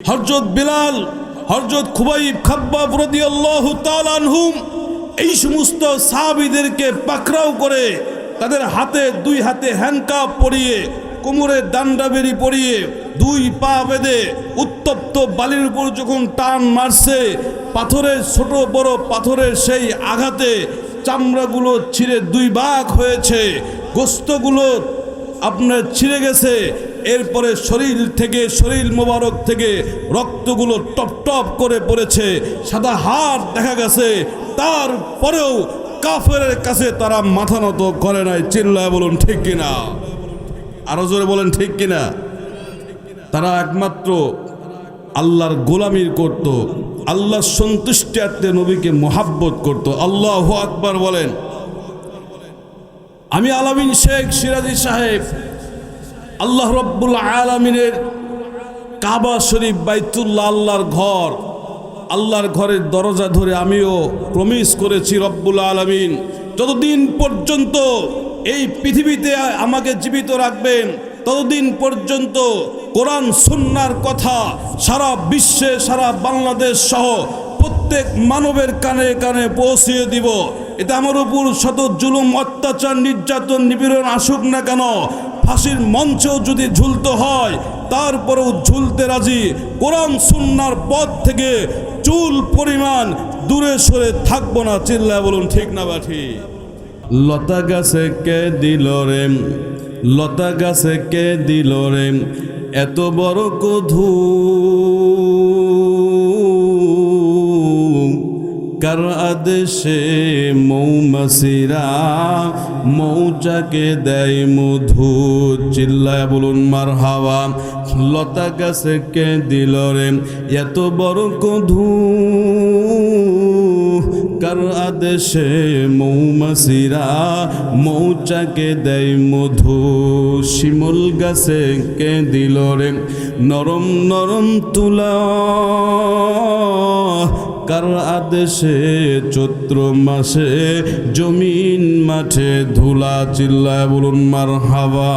হরজত বিলাল, হরজত খুবাইব খাব্বাব রদিয়াল্লাহু তাআলাহুম এই সমস্ত সাহাবীদেরকে পাকড়াও করে তাদের হাতে, দুই হাতে হ্যান্ডকাপ পরিয়ে, কোমরে দান্ডাবেরি পরিয়ে, দুই পা বেঁধে উত্তপ্ত বালির উপর যখন টান মারছে, পাথরের ছোট বড় পাথরের সেই আঘাতে চামড়াগুলো ছিঁড়ে দুই বাঘ হয়েছে, গোস্তগুলো আপনার ছিঁড়ে গেছে এরপরে শরীর থেকে, শরীর মোবারক থেকে রক্তগুলো টপ টপ করে পড়েছে, সাদা হাড় দেখা গেছে। তারপরেও কাফের কাছে তারা মাথা নত করে নাই, চিল্লায় বলুন, ঠিক কিনা? আরও জোরে বলেন, ঠিক কিনা? তারা একমাত্র আল্লাহর গোলামির করত আল্লাহ সন্তুষ্টিয়ার্থে নবীকে মোহাব্বত করত। আল্লাহ আকবার বলেন। আমি আলামিন শেখ সিরাজি সাহেব আল্লাহ রব্বুল আলমিনের কাবা শরীফ বাইতুল্লাহ আল্লাহর ঘর। আল্লাহর ঘরের দরজা ধরে আমিও প্রমিস করেছি রব্বুল আলমিন, যতদিন পর্যন্ত এই পৃথিবীতে আমাকে জীবিত রাখবেন, ততদিন পর্যন্ত কোরআন সুন্নার কথা সারা বিশ্বে, সারা বাংলাদেশ সহ প্রত্যেক মানবের কানে কানে পৌঁছিয়ে দিব। এটা আমার উপর শত জুলুম, অত্যাচার, নির্যাতন, নিপীড়ন আসুক না কেন ফাঁসির মঞ্চেও যদি ঝুলতে হয়, তারপরেও ঝুলতে রাজি। কোরআন সুন্নার পথ থেকে চুল পরিমাণ দূরে সরে থাকব না, চিল্লায় বলুন, ঠিক না বাঠি লতা গাছে কে দিল রে? লতা গাছে কে দিল রে? এত বড় কধু। কার আদেশে মৌমাসিরা মৌচাকে দেয় মধু চিল্লায় বলুন মার হাওয়া লতা গাছে কে দিল রে এত বড় কধু কার আদেশে মৌমাসিরা মৌচাকে দেয় মধু শিমুল গাছে কে দিল রে নরম নরম তুলা কার আদেশে চৈত্র মাসে জমিন মাঠে ধুলা চিল্লায় বলুন মার হাওয়া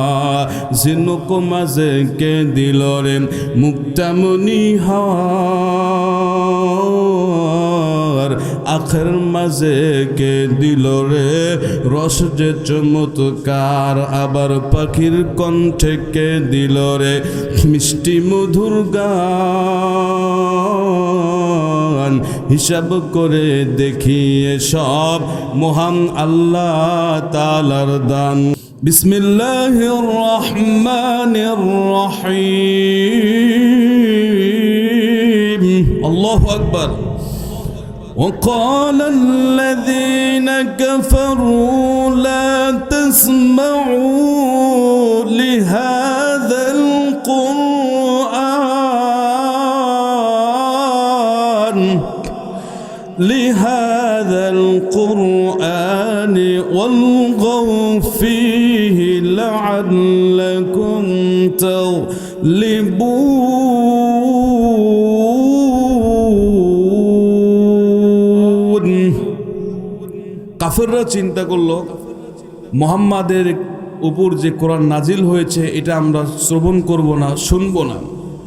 ঝিনুক মাঝে কে দিল রে মুক্তামনি হাওয়ার আখের মাঝে কে দিল রে? রস যে চমৎকার, আবার পাখির কণ্ঠে কে দিল রে? মিষ্টি মধুর গান হিসাব করে দেখি সব মহান আল্লাহ তালার দান। বিসমিল্লাহ রহমান রহিম। আল্লাহ আকবর। وقال الذين كفروا لا تسمعوا لهذا القرآن لهذا القرآن والغوا فيه لعلكم تغلبون. কাফেররা চিন্তা করল, মোহাম্মদের উপর যে কোরআন নাজিল হয়েছে, এটা আমরা শ্রবণ করব না, শুনব না।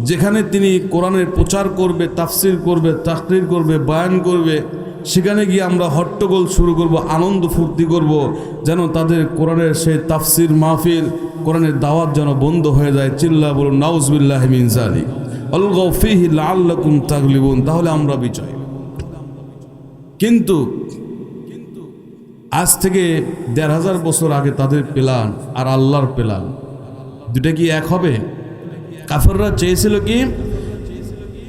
যেখানে তিনি কোরআনের প্রচার করবে, তাফসির করবে, তাকরির করবে, বায়ান করবে, সেখানে গিয়ে আমরা হট্টগোল শুরু করব, আনন্দ ফুর্তি করব, যেন তাদের কোরআনের সেই তাফসির মাহফিল, কোরআনের দাওয়াত যেন বন্ধ হয়ে যায়। চিল্লা বলুন, নাউজবিল্লাহ মিনজালি অলগাও ফিহি আল্লাকুম তাগলিবুন। তাহলে আমরা বিজয়। কিন্তু আজ থেকে দেড় হাজার বছর আগে তাদের প্লান আর আল্লাহর প্লান দুটা কি এক হবে কাফেররা চেয়েছিল কি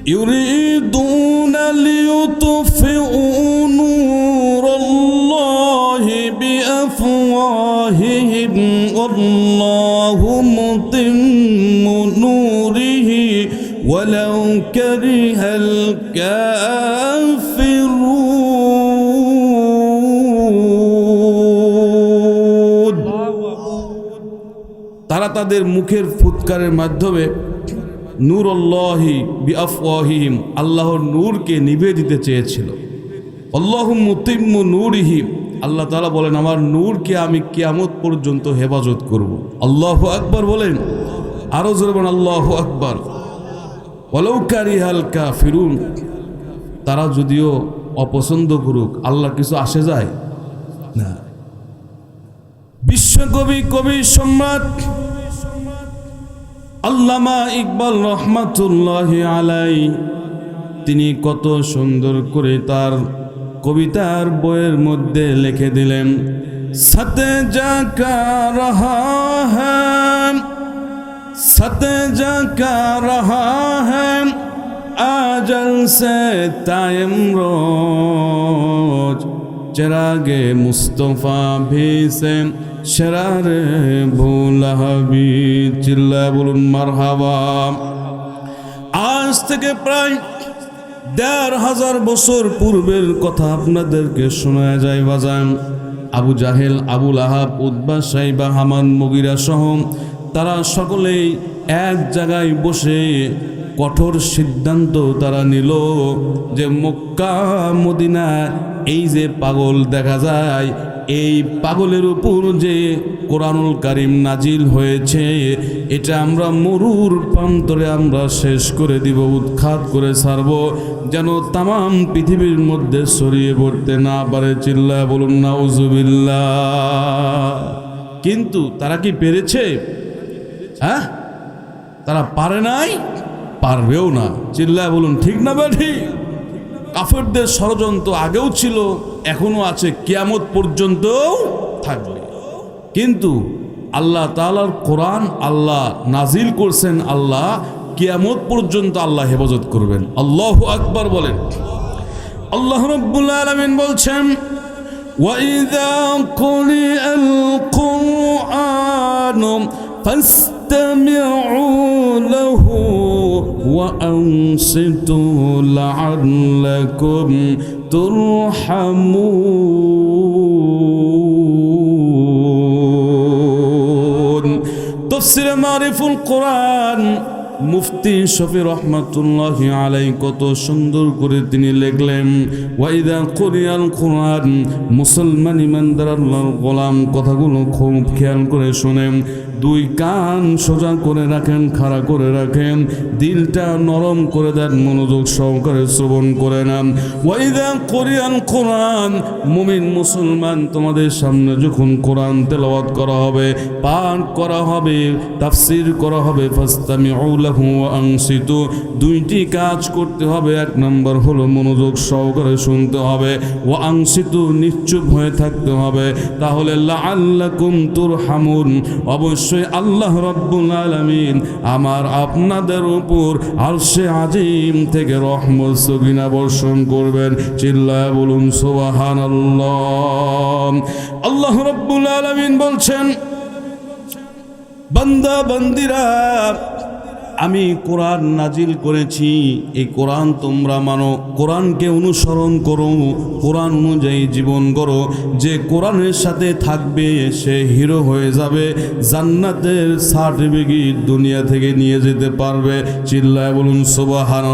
يريدون ليطفئوا نور الله بأفواههم والله متم نوره ولو كره الكافرون তারা তাদের মুখের ফুৎকারের মাধ্যমে নূর আল্লাহি বিআফওয়াহিম আল্লাহর নূরকে নিভে দিতে চেয়েছিল। আল্লাহ মুতিম্ম নূরিহিম আল্লাহ তাআলা বলেন, আমার নূরকে আমি কিয়ামত পর্যন্ত হেফাজত করব। আল্লাহ আকবার বলেন, আরও জোরে আল্লাহ আকবার। অলৌকারি হালকা ফিরুন তারা যদিও অপছন্দ করুক আল্লাহ কিছু আসে যায়? না। বিশ্বকবি কবি সম্রাট আল্লামা ইকবাল রহমাতুল্লাহ আলাই তিনি কত সুন্দর করে তার কবিতার বইয়ের মধ্যে লিখে দিলেন, সতে জাকা রহা সতে জাকা আজল সে তায়ম মুস্তফা ভি সেরারে ভোলাহাবি চিল্লায় বলুন মার আজ থেকে প্রায় দেড় হাজার বছর পূর্বের কথা আপনাদেরকে শোনা যায় বাজান। আবু জাহেল আবুল আহাব উদ্বা সাইবা, হামান, মগিরা সহ তারা সকলেই এক জায়গায় বসে কঠোর সিদ্ধান্ত তারা নিল যে মক্কা মদিনা এই যে পাগল দেখা যায় এই পাগলের উপর যে কোরআনুল কারিম নাজিল হয়েছে, এটা আমরা মরুর প্রান্তরে আমরা শেষ করে দিব, উৎখাত করে ছাড়ব, যেন তাম পৃথিবীর মধ্যে ছড়িয়ে পড়তে না পারে। চিল্লায় বলুন না উজুবিল্লা কিন্তু তারা কি পেরেছে? হ্যাঁ? তারা পারে নাই? পারবেও না। চিল্লায় বলুন, ঠিক না বে ঠিক কাফেরদের ষড়যন্ত্র আগেও ছিল এখনো আছে কিয়ামত পর্যন্তও থাকবে কিন্তু আল্লাহ তালার কোরআন আল্লাহ নাজিল করছেন আল্লাহ কিয়ামত পর্যন্ত আল্লাহ হেফাজত করবেন আল্লাহ আকবার বলেন আল্লাহ রব্বুল আলমিন বলছেন وإذا قرئ القرآن فاستمعوا له وأنصتوا لعلكم ترحمون. تفسير معرف القرآن মুফতি শফি রহমাতুল্লাহ আলাই কত সুন্দর করে তিনি লিখলেন, ওয়াইদা কোরিয়াল কোরআন, মুসলমান ইমানদার আল্লাহর গোলাম কথাগুলো খুব খেয়াল করে শোনেন। দুই কান সোজা করে রাখেন, খাড়া করে রাখেন, দিলটা নরম করে দেন, মনোযোগ সহকারে শ্রবণ করে নেন। ওয়াইদা কোরিয়াল কোরআন, মুমিন মুসলমান তোমাদের সামনে যখন কোরআন তেলাওয়াত করা হবে, পাঠ করা হবে, তাফসির করা হবে ফাস্তামিউ লাহু ওয়া দুইটি কাজ করতে হবে। এক নম্বর হলো মনোযোগ সহকারে শুনতে হবে। ও আংসিতু নিশ্চুপ হয়ে থাকতে হবে। তাহলে লাআল্লাকুম তুরহামুন। অবশ্যই আল্লাহ রব্বুল আলামিন আমার আপনাদের উপর আরশে আজিম থেকে রহমত সগিনা বর্ষণ করবেন। চিল্লায় বলুন, সুবহানাল্লাহ। আল্লাহ রব্বুল আলামিন বলছেন, বান্দা, বান্দিরা আমি কোরআন নাজিল করেছি, এই কোরআন তোমরা মানো। কোরআনকে অনুসরণ করো, কোরআন অনুযায়ী জীবন করো যে কোরআনের সাথে থাকবে, সে হিরো হয়ে যাবে, জান্নাতের সার্টিফিকেট দুনিয়া থেকে নিয়ে যেতে পারবে। চিল্লায় বলুন সুবাহান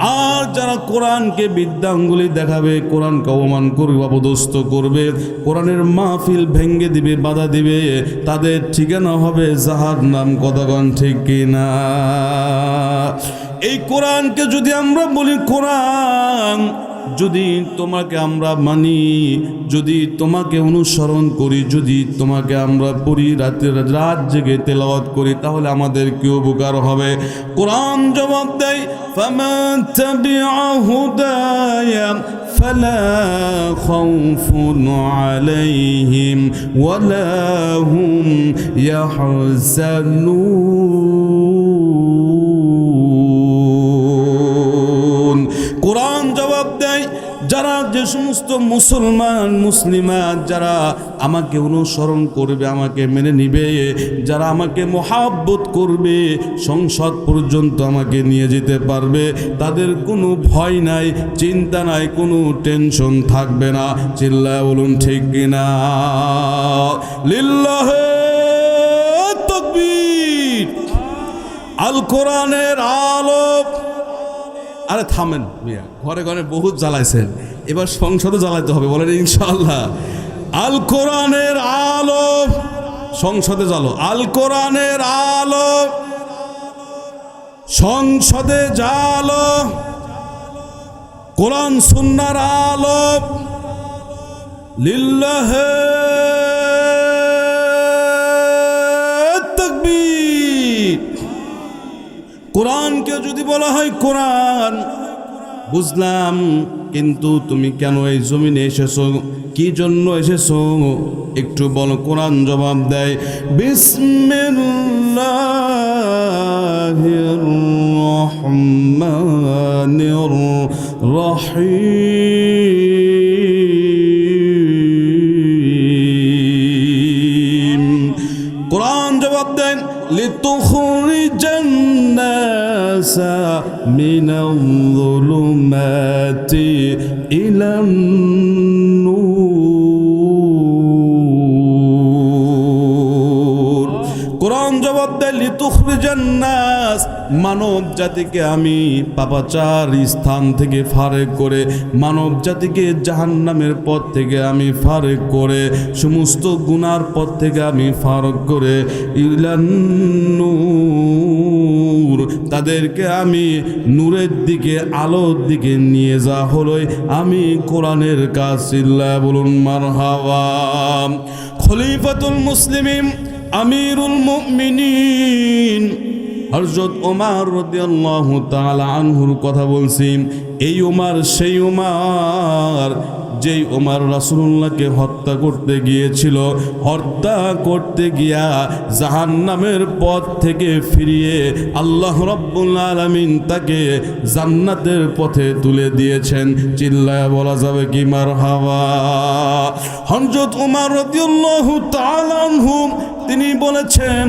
আর যারা কোরআনকে বিদ্যাঙ্গুলি দেখাবে, কোরআনকে অপমান করবে অপদস্থ করবে, কোরআনের মাহফিল ভেঙ্গে দিবে, বাধা দিবে, তাদের ঠিকানা হবে জাহার নাম কতগণ ঠিক কিনা? এই কোরআনকে যদি আমরা বলি, কোরআন, যদি তোমাকে আমরা মানি, যদি তোমাকে অনুসরণ করি, যদি তোমাকে আমরা পড়ি রাতের রাত জেগে তেলাওয়াত করি, তাহলে আমাদের কি উপকার হবে? কোরআন জবাব দেয় فمن تبع هدايا فلا خوف عليهم ولا هم يحزنون. সমস্ত মুসলমান, মুসলিমাত যারা আমাকে অনুসরণ করবে, আমাকে মেনে নিবে, যারা আমাকে মহাব্বত করবে, সংসদ পর্যন্ত আমাকে নিয়ে যেতে পারবে, তাদের কোনো ভয় নাই, চিন্তা নাই, কোনো টেনশন থাকবে না। চিল্লায় বলুন, ঠিক কিনা? লিল্লাহে তকবীর। আল কোরআনের আলো আরে থামেন ঘরে ঘরে বহুত জ্বালাইছেন। এবার সংসদে জ্বালাইতে হবে, বলেন ইনশাল্লাহ আল কোরআনের আলো, সংসদে জ্বালো। আল কোরআনের আলো, সংসদে জালো কোরআন সুন্নার আলো, লিল্লাহে কোরআনকে যদি বলা হয় কোরআন বুঝলাম, কিন্তু তুমি কেন এই জমিনে এসেছ? কি জন্য এসেছ? একটু বল, কোরআন জবাব দেয়, বিসমিল্লাহির রহমানির রহিম। لتخرج الناس من الظلمات إلى النور. قرآن جواب ده لتخرج الناس মানব জাতিকে আমি পাপাচার স্থান থেকে ফারেক করে, মানব জাতিকে জাহান্নামের পথ থেকে আমি ফারেক করে, সমস্ত গুনার পথ থেকে আমি ফারক করে ইলান্নূর তাদেরকে আমি নূরের দিকে, আলোর দিকে নিয়ে যা হলোই। আমি কোরআনের কাজ চিল্লা বলুন, মারহাবা। খলিফাতুল মুসলিমিন, আমিরুল মুমিনিন। হযরত ওমর রাদিয়াল্লাহু তাআলা আনহুর কথা বলছি, এই ওমর, সেই ওমর, যেই ওমর রাসূলুল্লাহকে হত্যা করতে গিয়েছিল, হত্যা করতে গিয়া জাহান্নামের পথ থেকে ফিরিয়ে আল্লাহ রাব্বুল তাকে জান্নাতের পথে তুলে দিয়েছেন। চিল্লায় বলা যাবে কি মারহাবা? হযরত ওমর রাদিয়াল্লাহু তাআলা আনহু, তিনি বলেছেন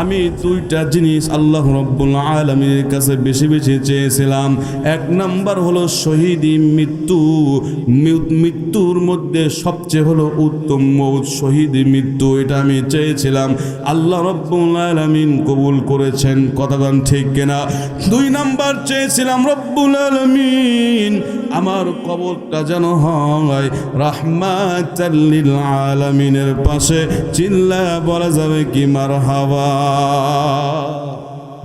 আমি দুইটা জিনিস আল্লাহ রব্বুল আলমীর কাছে বেশি বেশি চেয়েছিলাম। এক নাম্বার হলো শহীদি মৃত্যু। মৃত্যুর মধ্যে সবচেয়ে হলো উত্তম মৌত, শহীদি মৃত্যু, এটা আমি চেয়েছিলাম। আল্লাহ রব্বুল আলমিন কবুল করেছেন কথাগান ঠিক কেনা? দুই নাম্বার চেয়েছিলাম, রব্বুল আলমিন আমার কবরটা যেন হয় রাহমাতাল্লিল আলামিনের পাশে। চিল্লা বলা যাবে কি মার হাওয়া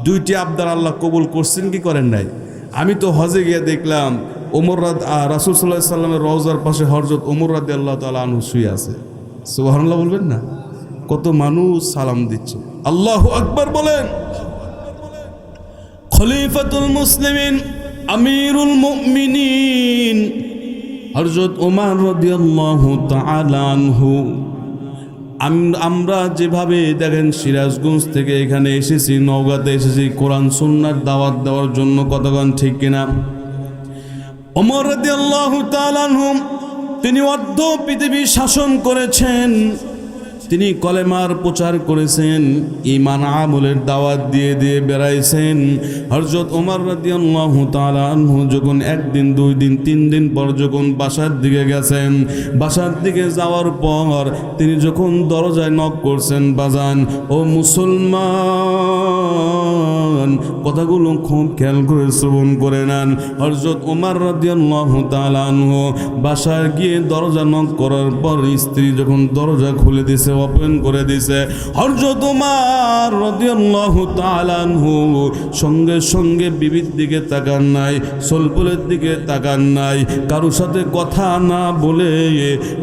দুইটি আবদার আল্লাহ কবুল করছেন, কি করেন নাই? আমি তো হজে গিয়ে দেখলাম, ওমর রাদ রাসুল সাল্লাহ সাল্লামের রওজার পাশে হরজত ওমর রাদ আল্লাহ তালা আনহু শুয়ে আছে। সুবহানাল্লাহ বলবেন না? কত মানুষ সালাম দিচ্ছে। আল্লাহ আকবার বলেন। খলিফাতুল মুসলিমিন, আমিরুল হযরত ওমর রাদিয়াল্লাহু তাআলা আনহু। আমরা যেভাবে দেখেন সিরাজগঞ্জ থেকে এখানে এসেছি, নওগাঁতে এসেছি, কোরআন সুন্নার দাওয়াত দেওয়ার জন্য কতক্ষণ ঠিক কিনা? অমর তিনি অর্ধ পৃথিবী শাসন করেছেন। তিনি কলেমার প্রচার করেছেন ইমান আমলের দাওয়াত দিয়ে দিয়ে বেড়াইছেন। হরজত ওমর রাদিয়াল্লাহু যখন একদিন দুই দিন তিন দিন পর যখন বাসার দিকে গেছেন, বাসার দিকে যাওয়ার পর তিনি যখন দরজায় নক করছেন, বাজান, ও মুসলমান, কথাগুলো খুব খেয়াল করে শ্রবণ করে নেন। হরজত ওমর রাদিয়াল্লাহু তাআলা আনহু বাসায় গিয়ে দরজা নক করার পর স্ত্রী যখন দরজা খুলে দিছে ওপেন করে দিছে হরজত ওমর রাদিয়াল্লাহু সঙ্গে সঙ্গে বিবির দিকে তাকান নাই, সলপুলের দিকে তাকান নাই। কারোর সাথে কথা না বলে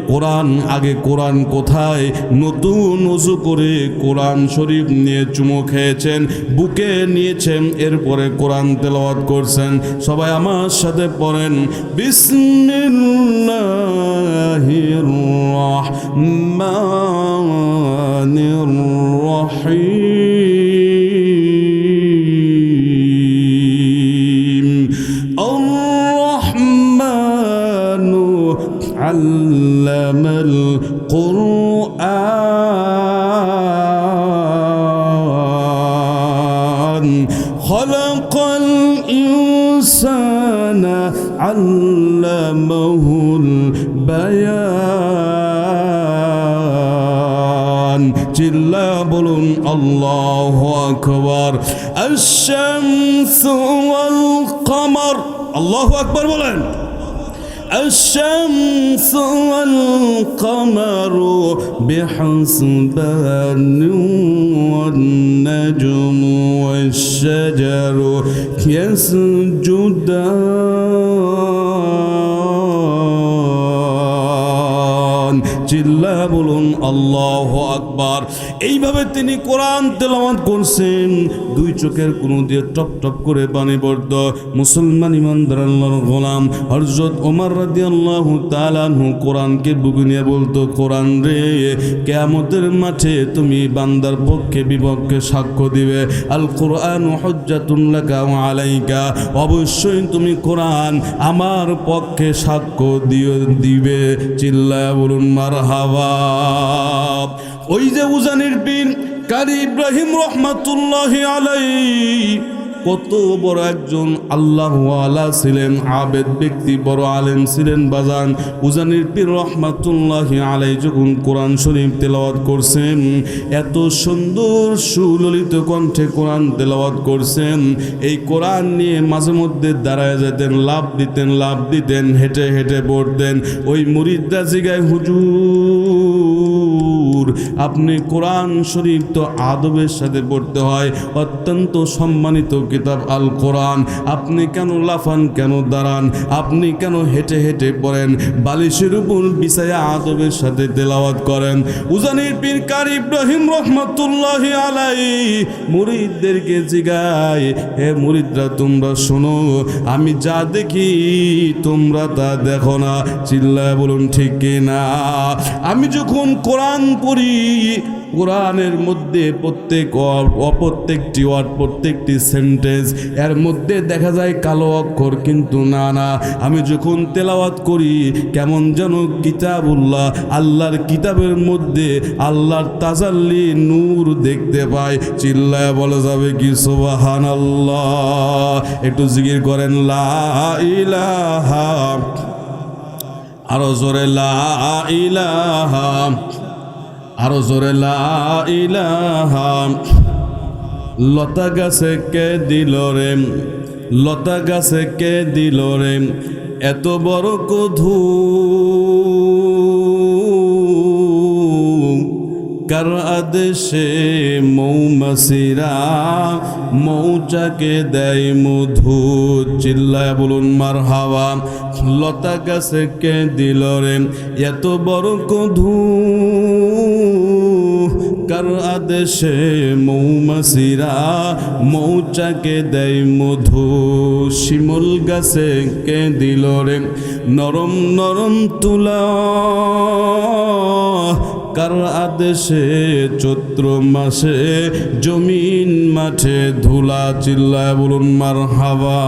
কোরআন, আগে কোরআন কোথায়? নতুন উজু করে কোরআন শরীফ নিয়ে চুমো খেয়েছেন, বুকে নিয়েছেন, এরপরে কোরআন তেলাওয়াত করছেন। সবাই আমার সাথে পড়েন। বিসমিল্লাহির الرحمن الرحيم. الرحمن علم القرآن. الله أكبر الشمس والقمر الله أكبر بلند الشمس والقمر بحسبان والنجم والشجر يسجدان جلا بلون الله أكبر এইভাবে তিনি কোরআন তেলাওয়াত করছেন। দুই চোখের কোন দিয়ে টপ টপ করে পানি পড়ত মুসলমান ইমানদার গোলাম হযরত ওমর রাদিয়াল্লাহু তাআলা আনহু কোরআনকে বুকে নিয়ে বলতো, কোরআন রে, কিয়ামতের মাঠে তুমি বান্দার পক্ষে বিপক্ষে সাক্ষ্য দিবে। আল কোরআন হুজ্জাতুন লাকা ওয়া আলাইকা। অবশ্যই তুমি কোরআন আমার পক্ষে সাক্ষ্য দিয়ে দিবে। চিল্লায় বলুন, মারহাবা। ওই যে উজানির পীর কারি ইব্রাহিম রহমাতুল্লাহ আলাই, কত বড় একজন আল্লাহ আলা ছিলেন, আবেদ ব্যক্তি, বড় আলেম ছিলেন বাজান। উজানির পীর রহমাতুল্লাহ আলাই যখন কোরআন শরীফ তেলাওয়াত করছেন, এত সুন্দর সুললিত কণ্ঠে কোরআন তেলাওয়াত করছেন, এই কোরআন নিয়ে মাঝে মধ্যে দাঁড়ায় যেতেন লাভ দিতেন লাভ দিতেন, হেঁটে হেঁটে পড়তেন ওই মুরিদা জিগায়, হুজুর আপনি কোরআন শরীফ তো আদবের সাথে পড়তে হয়, অত্যন্ত সম্মানিত কিতাব আল কোরআন। আপনি কেন লাফান, কেন দাঁড়ান? আপনি কেন হেঁটে হেঁটে পড়েন? বালিশের উপর বিছায়া আদবের সাথে তেলাওয়াত করেন। উজানির পীর কার ইব্রাহিম রহমতুল্লাহ আলাই মুরিদদেরকে জিগায়, হে মুরিদরা, তোমরা শোনো, আমি যা দেখি, তোমরা তা দেখো না। চিল্লায় বলুন, ঠিক না? আমি যখন কোরআন পড়ি কোরআনের মধ্যে প্রত্যেক অপ্রত্যেকটি ওয়ার্ড, প্রত্যেকটি সেন্টেন্স, এর মধ্যে দেখা যায় কালো অক্ষর, কিন্তু না না। আমি যখন তেলাওয়াত করি, কেমন যেন কিতাবুল্লাহ, আল্লাহর কিতাবের মধ্যে আল্লাহর তাজাল্লি নূর দেখতে পাই। চিল্লায় বলা যাবে কি সুবাহান আল্লাহ একটু জিকির করেন, লা ইলাহা। আরও জোরে, লা ইলাহা। আরও জোরে লতা গাছে কে দিল রে? লতা গাছে কে দিল রে? এত বড় কধু। কার আদেশে মৌমাসিরা মৌচাকে দেয় মধু? চিল্লায় বলুন মার হাওয়া লতা গাছে কে দিল রে এত বড় কধু কার আদেশে মৌমাসিরা মৌচাকে দেয় মধু? শিমুল গাছে কে দিল রে নরম নরম তুলা কার আদেশে চৈত্র মাসে জমিন মাঠে ধুলা চিল্লায় বলুন মার হাওয়া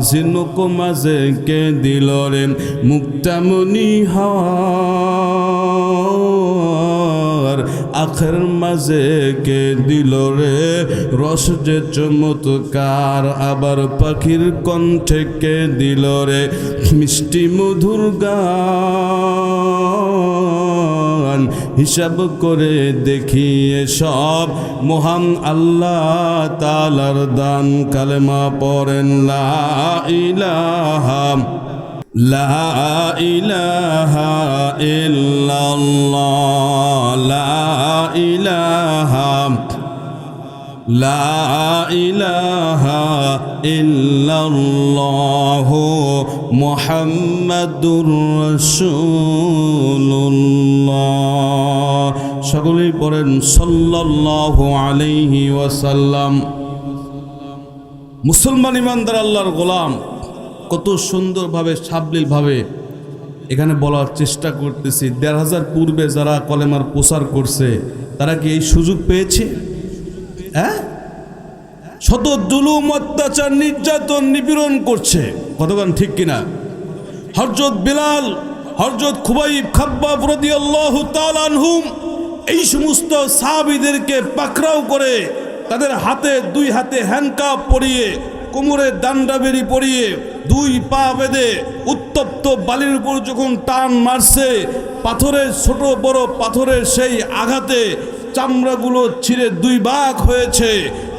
ঝিনুক মাঝে কে দিল রে মুক্তামণি হাওয়ার? আখের মাঝে কে দিল রে রস যে চমৎকার? আবার পাখির কণ্ঠে কে দিল রে মিষ্টি মধুর গান হিসাব করে দেখি সব মহান আল্লাহ তালার দান কালেমা পড়েন লা ইলাহা। লা ইলাহা ইল্লাল্লাহ মুহাম্মাদুর রাসূলুল্লাহ। সকলেই পড়েন সাল্লাল্লাহু আলাইহি ওয়াসাল্লাম। মুসলমান ইমানদার আল্লাহর গোলাম, কত সুন্দরভাবে, সাবলীলভাবে এখানে বলার চেষ্টা করতেছি। দেড় হাজার পূর্বে যারা কলেমার প্রচার করছে, তারা কি এই সুযোগ পেয়েছে? হ্যাঁ? শত জুলুম, অত্যাচার, নির্যাতন, নিপীড়ন করছে। কতক্ষণ ঠিক কিনা? হরজত বিলাল হরজত খুবাইব খাব্বাব রাদিয়াল্লাহু তাআলা আনহুম এই সমস্ত সাহাবীদেরকে পাকড়াও করে তাদের হাতে, দুই হাতে হ্যান্ডকাপ পরিয়ে, কোমরে দান্ডাবেরি পরিয়ে, দুই পা বেঁধে উত্তপ্ত বালির উপর যখন টান মারছে, পাথরের ছোট বড় পাথরের সেই আঘাতে চামড়াগুলো ছিঁড়ে দুই ভাগ হয়েছে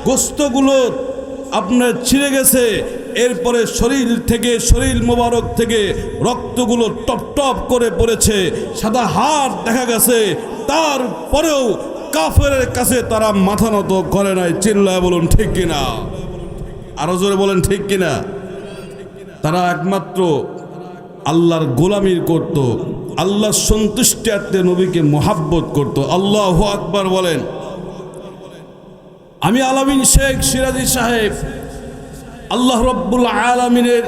গোস্তগুলো আপনার ছিঁড়ে গেছে। এরপরে শরীর থেকে, শরীর মোবারক থেকে রক্তগুলো টপ টপ করে পড়েছে, সাদা হাত দেখা গেছে। তারপরেও কাফের কাছে তারা মাথা নত করে নাই, চিল্লায় বলুন, ঠিক কিনা? আরও জোরে বলেন, ঠিক কিনা? তারা একমাত্র আল্লাহর গোলামির করত। আল্লাহর সন্তুষ্টিয়ার্থে নবীকে মোহাব্বত করত। আল্লাহ আকবার বলেন, আমি আলামিন শেখ সিরাজি সাহেব, আল্লাহ রব্বুল আলমিনের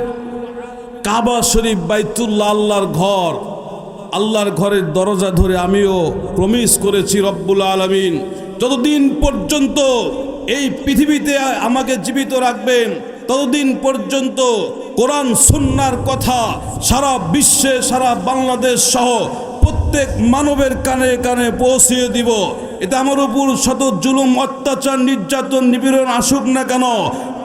কাবা শরীফ বাইতুল্লাহ আল্লাহর ঘর, আল্লাহর ঘরের দরজা ধরে আমিও প্রমিস করেছি রব্বুল আলমিন, যতদিন পর্যন্ত এই পৃথিবীতে আমাকে জীবিত রাখবেন ততদিন পর্যন্ত কোরআন সুন্নার কথা সারা বিশ্বে, সারা বাংলাদেশ সহ প্রত্যেক মানবের কানে কানে পৌঁছিয়ে দিব। এটা আমার উপর শত জুলুম, অত্যাচার, নির্যাতন, নিপীড়ন আসুক না কেন,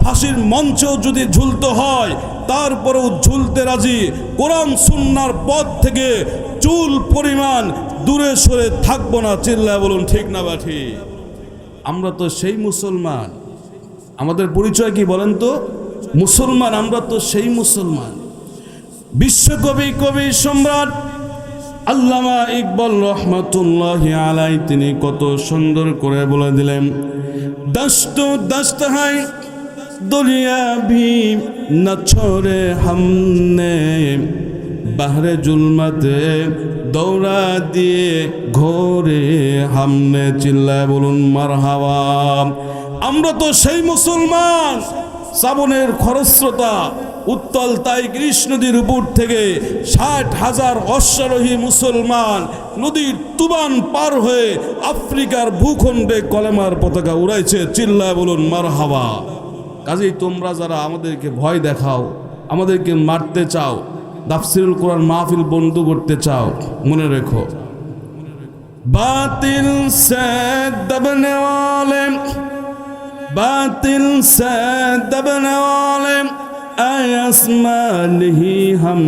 ফাঁসির মঞ্চেও যদি ঝুলতে হয়, তারপরেও ঝুলতে রাজি। কোরআন সুন্নার পথ থেকে চুল পরিমাণ দূরে সরে থাকব না, চিল্লায় বলুন ঠিক না বা ঠিক? আমরা তো সেই মুসলমান। আমাদের পরিচয় কি বলেন তো? মুসলমান, আমরা তো সেই মুসলমান। বিশ্বকবি, কবি, সম্রাট আল্লামা ইকবাল রহমতুল্লাহ আলাই তিনি কত সুন্দর করে বলে দিলেন, দস্ত দস্ত হাই দরিয়া ভি ন হামনে। বাহরে জুলমাতে দৌড়া দিয়ে ঘোরে হামনে। চিল্লায় বলুন মার হাওয়া আমরা তো সেই মুসলমান। শ্রাবণের খরস্রোতা উত্তল তাই নদীর উপর থেকে ষাট হাজার অশ্বারোহী মুসলমান নদীর তুবান পার হয়ে আফ্রিকার ভূখণ্ডে কলেমার পতাকা উড়াইছে। চিল্লায় বলুন মার হাওয়া কাজেই তোমরা যারা আমাদেরকে ভয় দেখাও, আমাদেরকে মারতে চাও দাফসিরুল কোরআন মাহফিল বন্ধ করতে চাও, মনে রেখো। বাতিল সে দবনে باطل سے دبنے والے اے آسمان ہی ہم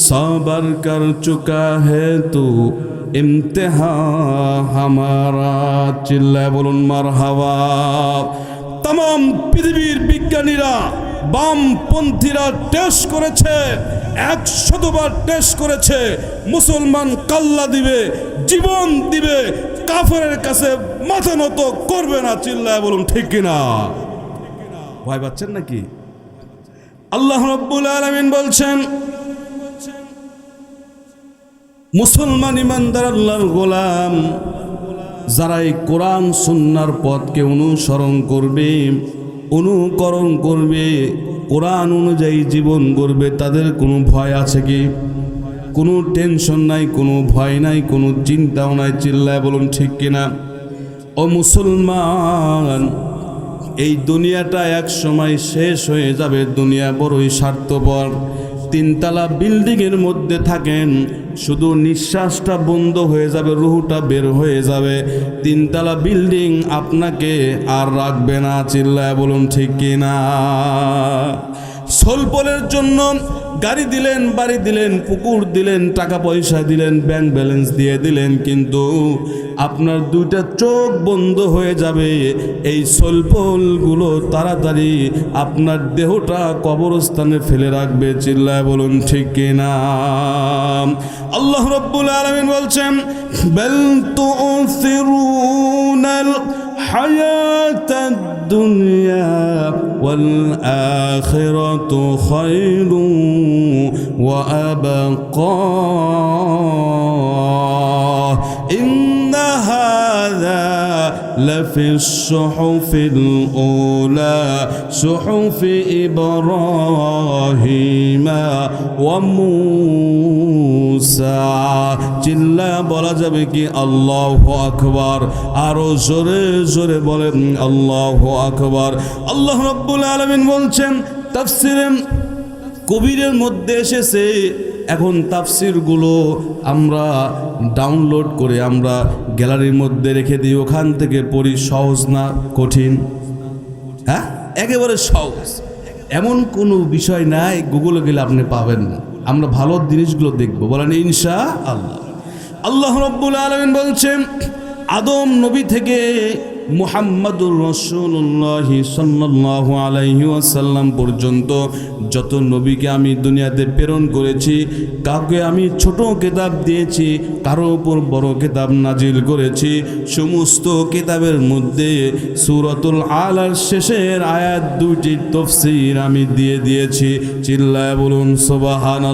صبر کر چکا ہے تو امتحان ہمارا چلے بولن مرحبا তমাম পৃথিবীর বিজ্ঞানীরা বামপন্থীরা টেস্ট করেছে একশতবার টেস্ট করেছে মুসলমান কাল্লা দিবে জীবন দিবে কাফের কাছে মাথা নত করবে না, চিল্লায় বলুন, ঠিক কিনা? ভয় পাচ্ছেন নাকি? আল্লাহ রব্বুল আলমিন বলছেন, মুসলমান ইমানদার আল্লাহর গোলাম, যারা এই কোরআন, সুন্নার পথকে অনুসরণ করবে, অনুকরণ করবে, কোরআন অনুযায়ী জীবন করবে তাদের কোনো ভয় আছে কি? কোনো টেনশন নাই, কোনো ভয় নাই, কোনো চিন্তাও নাই, চিল্লায় বলুন ঠিক কিনা? ও মুসলমান, এই দুনিয়াটা এক সময় শেষ হয়ে যাবে, দুনিয়া বড়ই স্বার্থপর। তিনতলা বিল্ডিংয়ের মধ্যে থাকেন, শুধু নিঃশ্বাসটা বন্ধ হয়ে যাবে, রুহুটা বের হয়ে যাবে। তিনতলা বিল্ডিং আপনাকে আর রাখবে না, চিল্লায় বলুন ঠিক কিনা? সোলপলের জন্য গাড়ি দিলেন, বাড়ি দিলেন, পুকুর দিলেন, টাকা পয়সা দিলেন ব্যাংক ব্যালেন্স দিয়ে দিলেন, কিন্তু আপনার দুইটা চোখ বন্ধ হয়ে যাবে। এই সোলপলগুলো তাড়াতাড়ি আপনার দেহটা কবরস্থানে ফেলে রাখবে, চিল্লায় বলুন ঠিক কিনা? আল্লাহ রব্বুল আলমিন বলছেন, বেল তো হায়াত الدنيا والآخرة خير وأبقى. إن هذا لفي الصحف الأولى صحف إبراهيم وموسى চিল্লা বলা যাবে কি আল্লাহ আকবার আরো জোরে জোরে বলেন আল্লাহ আকবার আল্লাহ রব্বুল আলমিন বলছেন তাফসিরে কবিরের মধ্যে এসেছে এখন তাফসিরগুলো আমরা ডাউনলোড করে আমরা গ্যালারির মধ্যে রেখে দিই, ওখান থেকে পড়ি, সহজ না কঠিন? হ্যাঁ? একেবারে সহজ। এমন কোনো বিষয় নাই গুগলে গেলে আপনি পাবেন না। আমরা ভালো জিনিসগুলো দেখব। বলেন ইনশা আল্লাহ আল্লাহ রব্বুল আলমিন বলছেন, আদম নবী থেকে মুহাম্মাদুর রসুল্লাহ সাল্লাহ আলাইহি ওয়াসাল্লাম পর্যন্ত যত নবীকে আমি দুনিয়াতে প্রেরণ করেছি, কাউকে আমি ছোট কেতাব দিয়েছি, কারও ওপর বড় কেতাব নাজিল করেছি, সমস্ত কেতাবের মধ্যে সুরতুল আলার শেষের আয়াত দুটি তফসির আমি দিয়ে দিয়েছি। চিল্লায় বলুন সোবাহান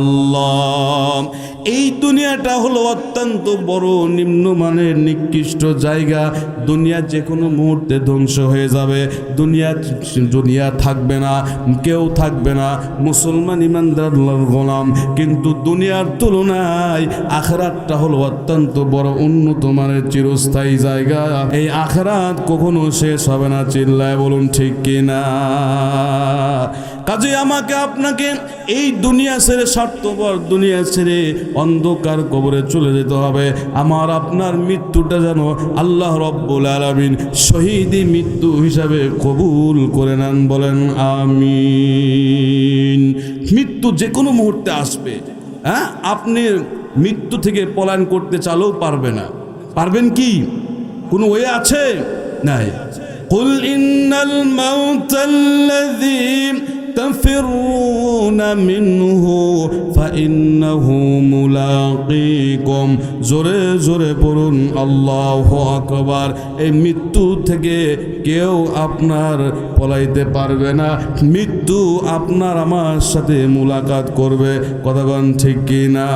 এই দুনিয়াটা হলো অত্যন্ত বড়, নিম্নমানের, নিকৃষ্ট জায়গা। দুনিয়া যে কোনো মুহূর্তে ধ্বংস হয়ে যাবে। দুনিয়া দুনিয়া থাকবে না, কেউ থাকবে না। মুসলমান ইমানদার গোলাম। কিন্তু দুনিয়ার তুলনায় আখরাতটা হলো অত্যন্ত বড় উন্নত মানের চিরস্থায়ী জায়গা। এই আখরাত কখনো শেষ হবে না, চিল্লায় বলুন ঠিক কিনা? কাজে আমাকে আপনাকে এই দুনিয়া ছেড়ে স্বার্থপর দুনিয়া ছেড়ে অন্ধকার কবরে চলে যেতে হবে আমার আপনার মৃত্যুটা যেন আল্লাহ রব্বুল আলমিন শহীদি মৃত্যু হিসাবে কবুল করে নেন বলেন আমিন মৃত্যু যে কোনো মুহূর্তে আসবে হ্যাঁ আপনি মৃত্যু থেকে পলায়ন করতে চালেও পারবে না পারবেন কি কোনো ওয়ে আছে নাই قل إن الموت الذي تفرون منه فإنه ملاقيكم জোরে জোরে পড়ুন আল্লাহ আকবার এই মৃত্যু থেকে কেউ আপনার পলাইতে পারবে না মৃত্যু আপনার আমার সাথে মুলাকাত করবে কথাগণ ঠিক কিনা